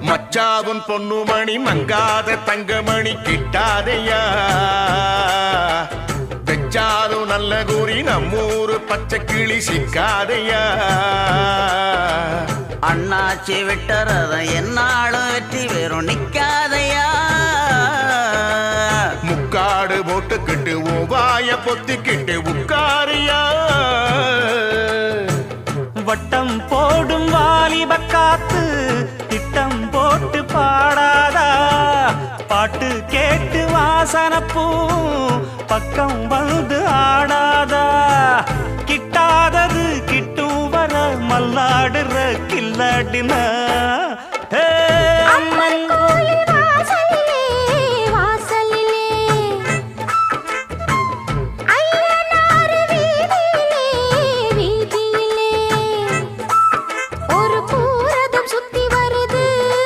மச்சாவும் பொண்ணுமணி மங்காத தங்கமணி கிட்டாதையா? வெச்சாலும் நல்ல கூறி நம்மூரு பச்சை கிளி சிக்காதையா? அண்ணாச்சி விட்டறத என்னாலும் வெற்றி வெறும் நிக்காதையா? முக்காடு போட்டுக்கிட்டு ஓவாய பொத்திக்கிட்டு உட்காரியா? வட்டம் போடும் வாலிப காத்து திட்டம் போட்டு பாடாதா? பாட்டு கேட்டு வாசனப்பூ பக்கம் வந்து ஆடாதா? கிட்டாதது கிட்டும் வர மல்லாடுற கில்லாடினா.